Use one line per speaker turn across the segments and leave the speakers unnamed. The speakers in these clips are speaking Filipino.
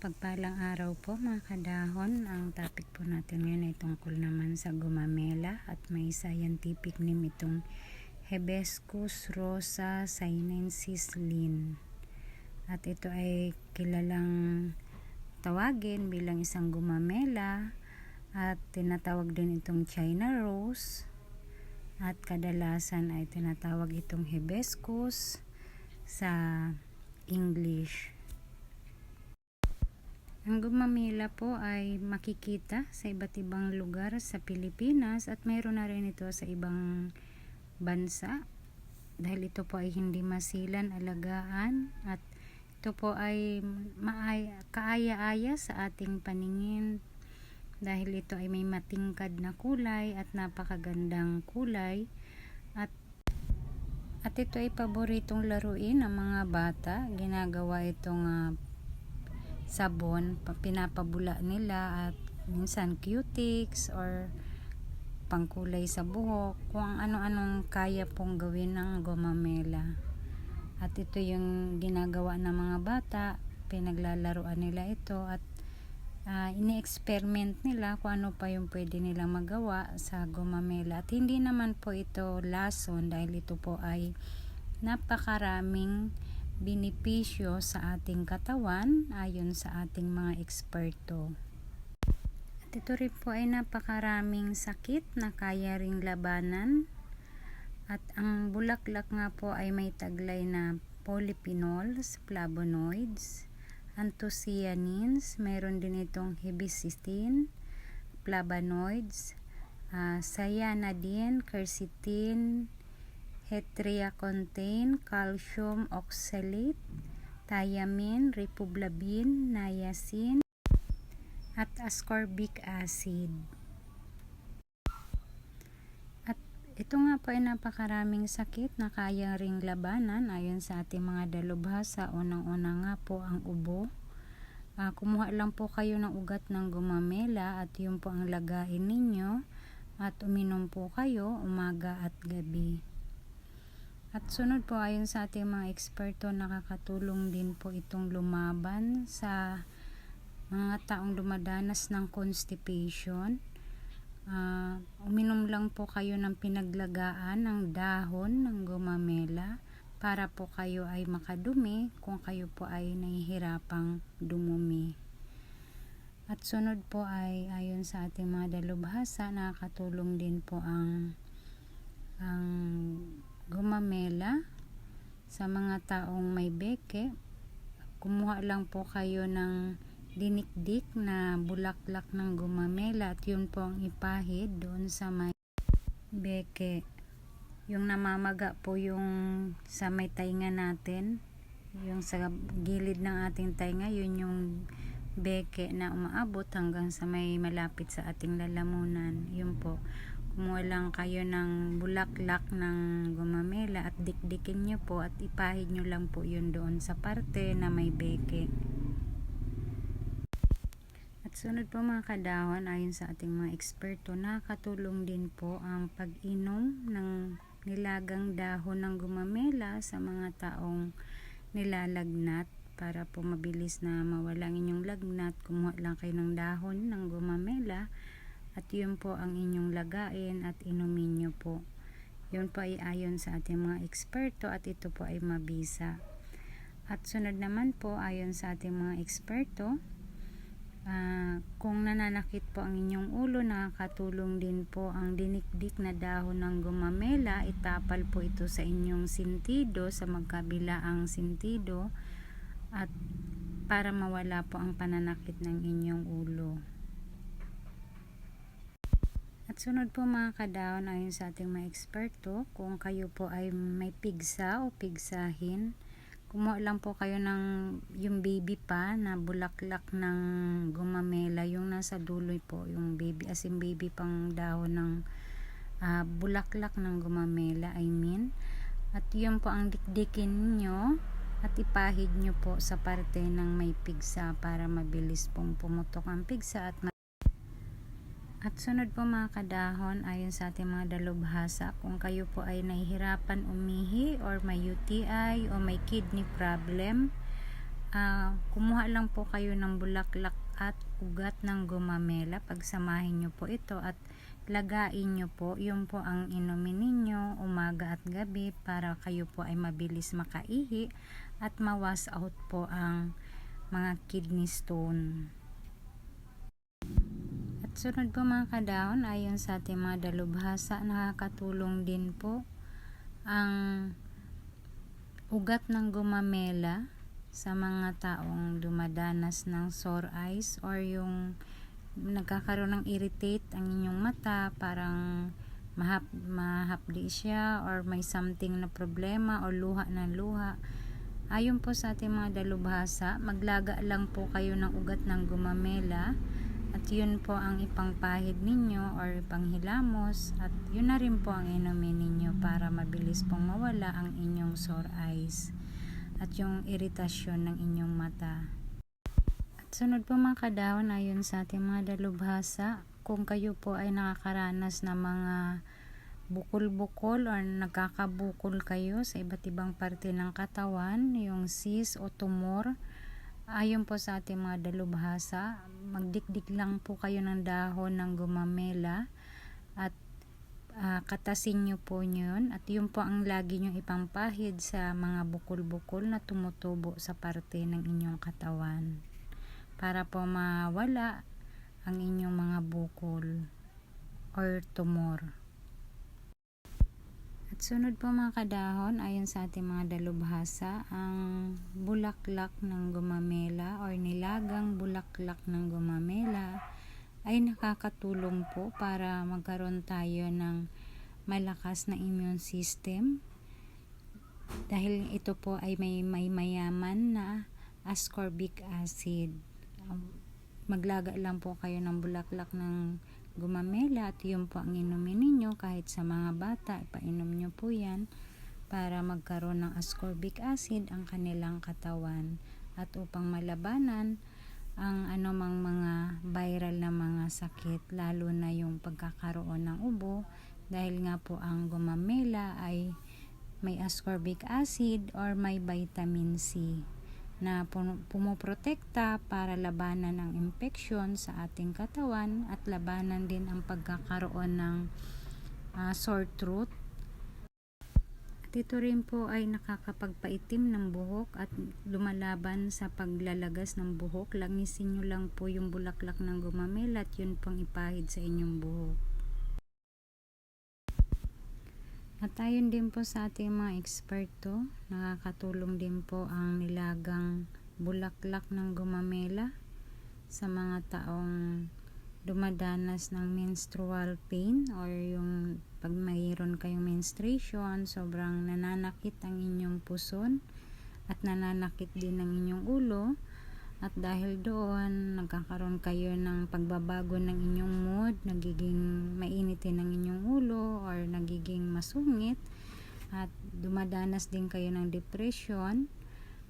mapagpalang araw po mga kadahon. Ang topic po natin ngayon ay tungkol naman sa gumamela at may scientific name itong Hibiscus rosa sinensis Lin. At ito ay kilalang tawagin bilang isang gumamela at tinatawag din itong China rose at kadalasan ay tinatawag itong hibiscus sa English. Ang gumamela po ay makikita sa iba't ibang lugar sa Pilipinas at mayroon na rin ito sa ibang bansa. Dahil ito po ay hindi masilan alagaan at ito po ay maay, kaaya-aya sa ating paningin. Dahil ito ay may matingkad na kulay at napakagandang kulay at at ito ay paboritong laruin ng mga bata. Ginagawa itong uh, sabon, pinapabula nila at minsan cutics or pangkulay sa buhok, kung ano-anong kaya pong gawin ng gomamela. At ito yung ginagawa ng mga bata, pinaglalaruan nila ito at uh, ini-experiment nila kung ano pa yung pwede nila magawa sa gomamela. At hindi naman po ito lason dahil ito po ay napakaraming binipisyo sa ating katawan ayon sa ating mga eksperto. At ito rin po ay napakaraming sakit na kaya ring labanan. At ang bulaklak nga po ay may taglay na polyphenols, flavonoids, anthocyanins, mayroon din itong hibiscine, flavonoids, uh, cyanidin, quercetin, Hetria contain calcium oxalate, thiamine, riboflavin, niacin, at ascorbic acid. At ito nga po ay napakaraming sakit na kaya ring labanan ayon sa ating mga dalubhasa. Unang-una nga po ang ubo. Uh, kumuha lang po kayo ng ugat ng gumamela at yun po ang lagain ninyo at uminom po kayo umaga at gabi. At sunod po ayon sa ating mga eksperto, nakakatulong din po itong lumaban sa mga taong dumadanas ng constipation. Uh, uminom lang po kayo ng pinaglagaan ng dahon ng gumamela para po kayo ay makadumi kung kayo po ay nahihirapang dumumi. At sunod po ay ayon sa ating mga dalubhasa, nakakatulong din po ang ang gumamela sa mga taong may beke. Kumuha lang po kayo ng dinikdik na bulaklak ng gumamela at yun po ang ipahid doon sa may beke. Yung namamaga po yung sa may tainga natin yung sa gilid ng ating tainga yun yung beke na umaabot hanggang sa may malapit sa ating lalamunan. Yun po kumuha lang kayo ng bulaklak ng gumamela at dikdikin nyo po at ipahid nyo lang po yun doon sa parte na may beke. At sunod po mga kadahon ayon sa ating mga eksperto nakatulong din po ang pag-inom ng nilagang dahon ng gumamela sa mga taong nilalagnat para po mabilis na mawala inyong lagnat kumuha lang kayo ng dahon ng gumamela at yun po ang inyong lagain at inumin nyo po. Yun po ay ayon sa ating mga eksperto at ito po ay mabisa. At sunod naman po ayon sa ating mga eksperto uh, kung nananakit po ang inyong ulo nakakatulong din po ang dinikdik na dahon ng gumamela. Itapal po ito sa inyong sintido sa magkabilaang sintido at para mawala po ang pananakit ng inyong ulo at sunod po mga kadaon ayon sa ating mga eksperto, kung kayo po ay may pigsa o pigsahin, kumuha lang po kayo ng yung baby pa na bulaklak ng gumamela, yung nasa dulo po, yung baby, as in baby pang dahon ng uh, bulaklak ng gumamela, I mean. At yun po ang dikdikin nyo at ipahid nyo po sa parte ng may pigsa para mabilis pong pumutok ang pigsa at at sunod po mga kadahon, ayon sa ating mga dalubhasa, kung kayo po ay nahihirapan umihi or may UTI o may kidney problem, ah, kumuha lang po kayo ng bulaklak at ugat ng gumamela. Pagsamahin nyo po ito at lagain nyo po. Yun po ang inumin ninyo umaga at gabi para kayo po ay mabilis makaihi at mawas out po ang mga kidney stone. At sunod po mga kadahon, ayon sa ating mga dalubhasa, nakakatulong din po ang ugat ng gumamela sa mga taong dumadanas ng sore eyes or yung nagkakaroon ng irritate ang inyong mata, parang mahap, mahapdi siya or may something na problema or luha na luha. Ayon po sa ating mga dalubhasa, maglaga lang po kayo ng ugat ng gumamela at yun po ang ipangpahid ninyo or ipanghilamos at yun na rin po ang inumin ninyo para mabilis pong mawala ang inyong sore eyes at yung iritasyon ng inyong mata. At sunod po mga kadahon ayon sa ating mga dalubhasa, kung kayo po ay nakakaranas ng mga bukol-bukol or nagkakabukol kayo sa iba't ibang parte ng katawan, yung cyst o tumor, ayon po sa ating mga dalubhasa, magdikdik lang po kayo ng dahon ng gumamela at uh, katasin nyo po yun at yun po ang lagi nyo ipampahid sa mga bukol-bukol na tumutubo sa parte ng inyong katawan para po mawala ang inyong mga bukol or tumor. At sunod po mga kadahon, ayon sa ating mga dalubhasa, ang bulaklak ng gumamela or nilagang bulaklak ng gumamela ay nakakatulong po para magkaroon tayo ng malakas na immune system dahil ito po ay may, may mayaman na ascorbic acid. Maglaga lang po kayo ng bulaklak ng gumamela at yun po ang inumin ninyo kahit sa mga bata ipainom nyo po yan para magkaroon ng ascorbic acid ang kanilang katawan. At upang malabanan ang anumang mga viral na mga sakit lalo na yung pagkakaroon ng ubo dahil nga po ang gumamela ay may ascorbic acid or may vitamin C na pumoprotekta para labanan ang infeksyon sa ating katawan at labanan din ang pagkakaroon ng uh, sore throat. At ito rin po ay nakakapagpaitim ng buhok at lumalaban sa paglalagas ng buhok. Langisin nyo lang po yung bulaklak ng gumamela at yun pang ipahid sa inyong buhok. At ayon din po sa ating mga eksperto, nakakatulong din po ang nilagang bulaklak ng gumamela sa mga taong dumadanas ng menstrual pain or yung pag mayroon kayong menstruation, sobrang nananakit ang inyong puson at nananakit din ang inyong ulo at dahil doon, nagkakaroon kayo ng pagbabago ng inyong mood, nagiging mainitin ang inyong ulo or nagiging masungit at dumadanas din kayo ng depression.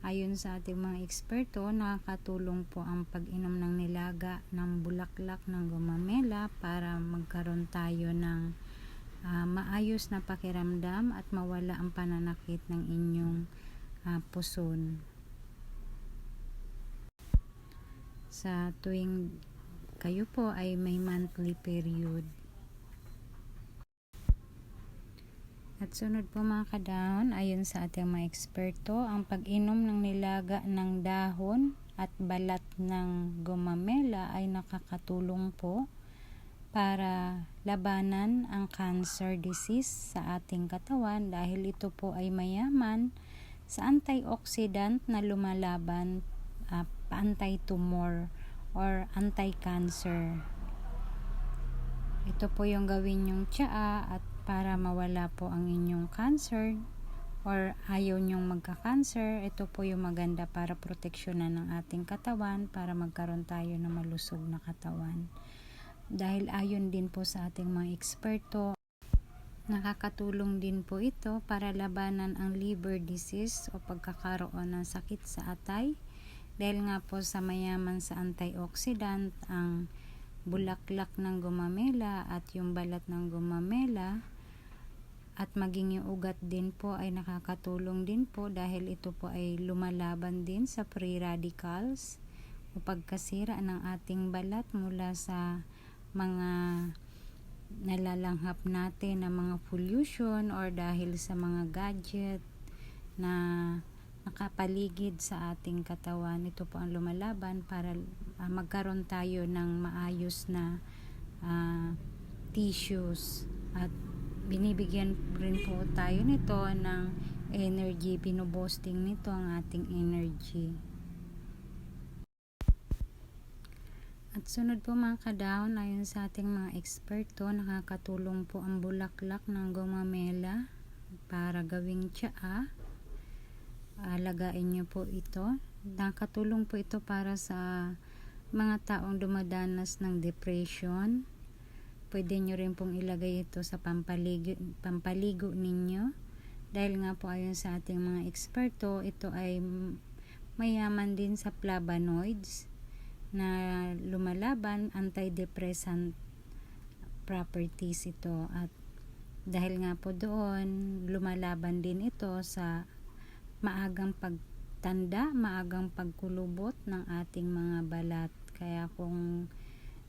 Ayon sa ating mga eksperto, nakakatulong po ang pag-inom ng nilaga ng bulaklak ng gumamela para magkaroon tayo ng uh, maayos na pakiramdam at mawala ang pananakit ng inyong uh, puson. Sa tuwing kayo po ay may monthly period. At sunod po mga kadahon, ayon sa ating mga eksperto, ang pag-inom ng nilaga ng dahon at balat ng gumamela ay nakakatulong po para labanan ang cancer disease sa ating katawan dahil ito po ay mayaman sa antioxidant na lumalaban uh, anti-tumor or anti-cancer. Ito po yung gawin yung tsaa at para mawala po ang inyong cancer or ayaw nyong magka-cancer, ito po yung maganda para proteksyonan ng ating katawan para magkaroon tayo ng malusog na katawan. Dahil ayon din po sa ating mga eksperto, nakakatulong din po ito para labanan ang liver disease o pagkakaroon ng sakit sa atay, dahil nga po sa mayaman sa antioxidant ang bulaklak ng gumamela at yung balat ng gumamela at maging yung ugat din po ay nakakatulong din po dahil ito po ay lumalaban din sa free radicals o pagkasira ng ating balat mula sa mga nalalanghap natin na mga pollution or dahil sa mga gadget na nakapaligid sa ating katawan. Ito po ang lumalaban para ah, magkaroon tayo ng maayos na ah, tissues at binibigyan rin po tayo nito ng energy, binubosting nito ang ating energy. At sunod po mga kadahon, ayon sa ating mga eksperto, nakakatulong po ang bulaklak ng gomamela para gawing tsaa. Alagain nyo po ito. Nakatulong po ito para sa mga taong dumadanas ng depression. Pwede nyo rin pong ilagay ito sa pampaligo, pampaligo ninyo. Dahil nga po ayon sa ating mga eksperto, ito ay mayaman din sa flavonoids na lumalaban antidepressant properties ito at dahil nga po doon lumalaban din ito sa maagang pagtanda, maagang pagkulubot ng ating mga balat kaya kung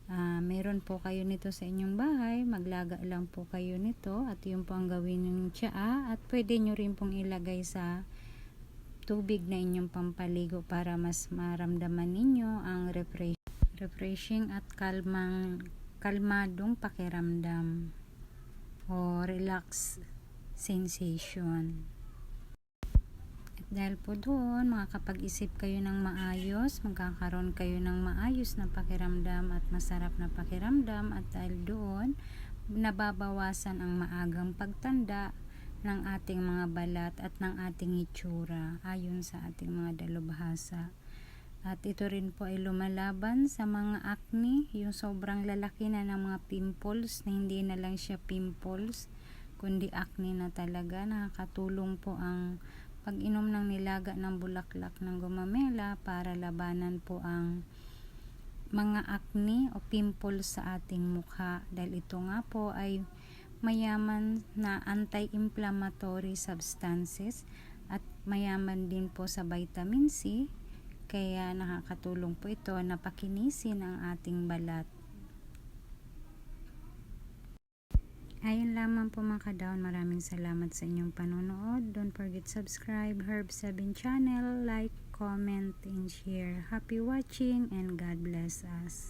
uh, meron po kayo nito sa inyong bahay maglaga lang po kayo nito at yun po ang gawin ng tsaa at pwede nyo rin pong ilagay sa tubig na inyong pampaligo para mas maramdaman ninyo ang refresh, refreshing at kalmang kalmadong pakiramdam o relax sensation. Dahil po doon, makakapag-isip kayo ng maayos, magkakaroon kayo ng maayos na pakiramdam at masarap na pakiramdam at dahil doon, nababawasan ang maagang pagtanda ng ating mga balat at ng ating itsura ayon sa ating mga dalubhasa. At ito rin po ay lumalaban sa mga acne, yung sobrang lalaki na ng mga pimples na hindi na lang siya pimples, kundi acne na talaga. Nakakatulong po ang pag-inom ng nilaga ng bulaklak ng gumamela para labanan po ang mga acne o pimples sa ating mukha. Dahil ito nga po ay mayaman na anti-inflammatory substances at mayaman din po sa vitamin C kaya nakakatulong po ito na pakinisin ang ating balat. Ayun lamang po mga kadaon. Maraming salamat sa inyong panonood. Don't forget subscribe Herb7 channel, like, comment, and share. Happy watching and God bless us.